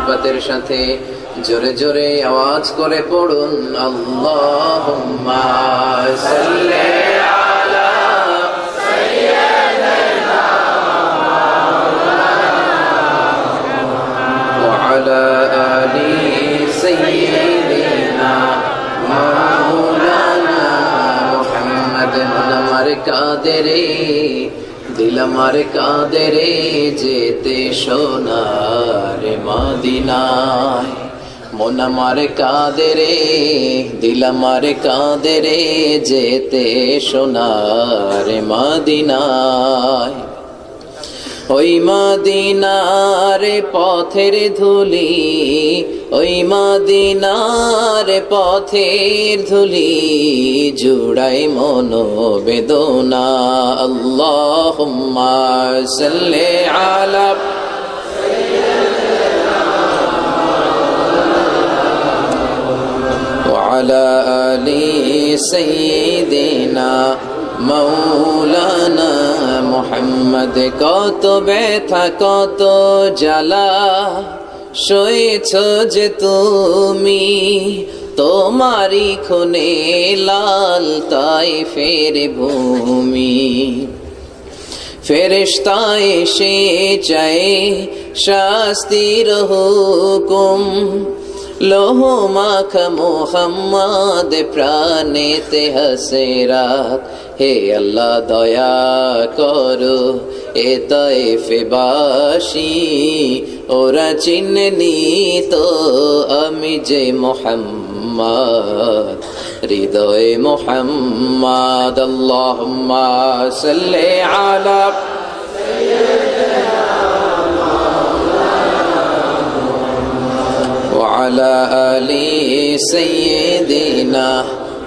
মহাব্বতের সাথে জোরে জোরে আওয়াজ করে পড়ুন আল্লাহুম্মা সাল্লি আলা وعلى آل سيدنا مولانا محمد মন আমার কাদেরে দিল আমার কাদেরে যেতে সোনার মদিনায়। মন আমার কাদেরে, দিল কাঁদে কাদেরে যেতে সোনার মদিনায়। ওই মাদিনার পথের ধুলি ওই মাদিনার পথের ধুলি জুড়াই মন বেদনা আল্লাহ সাল্লে আলা وعلى آل سيدنا মৌলানা মোহাম্মদ কত ব্যথা, কত জ্বালা। সয়েছ যে তুমি তোমারি খুনে লাল তাই ফের ভূমি। ফেরেশতা এসে চায় শাস্তির হুকুম। লোহ মাখ মোহাম্মদ প্রাণেতে হাসেরাত হে আল্লাহ দয়া করো এ তয়ফেবাসী ওরা চিননি তো আমি যে মোহাম্মদ হৃদয় মোহাম্মদ আল্লাহুম্মা সাল্লি আলা وعلى آل سيدنا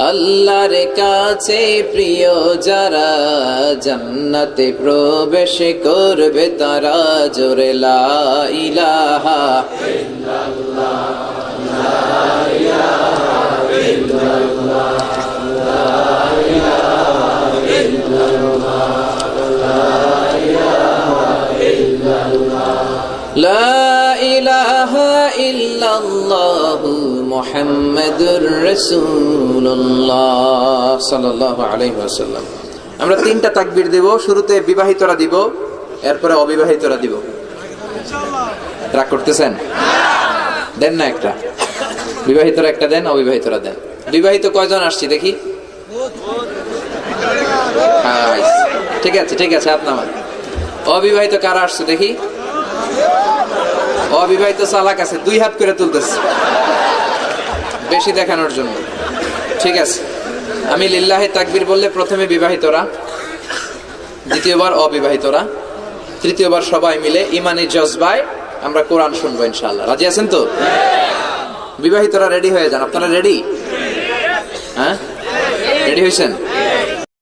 আল্লাহর কাছে প্রিয় যারা জান্নাতে প্রবেশ করবে তারা জোরে লা ইলাহা لا আমরা তিনটা তাকবির দিব, শুরুতে বিবাহিতরা দিব, এরপরে অবিবাহিতরা দিব। রাগ করতেছেন? দেন না একটা। বিবাহিতরা একটা দেন, অবিবাহিতরা দেন। বিবাহিত কয়জন আসছি দেখি? ঠিক আছে ঠিক আছে আপনার অবিবাহিত কারা আসছে দেখি? অবিবাহিত চালাক আছে, দুই হাত করে তুলতেছে। বেশি দেখানোর জন্য। ঠিক আছে। আমি লিল্লাহে তাকবির বললে প্রথমে বিবাহিতরা, দ্বিতীয়বার অবিবাহিতরা, তৃতীয়বার সবাই মিলে ইমানি জজবায় আমরা কোরআন শুনব ইনশাল্লাহ রাজি আছেন তো? বিবাহিতরা রেডি হয়ে যান। আপনারা রেডি? হ্যাঁ? রেডি হয়েছেন?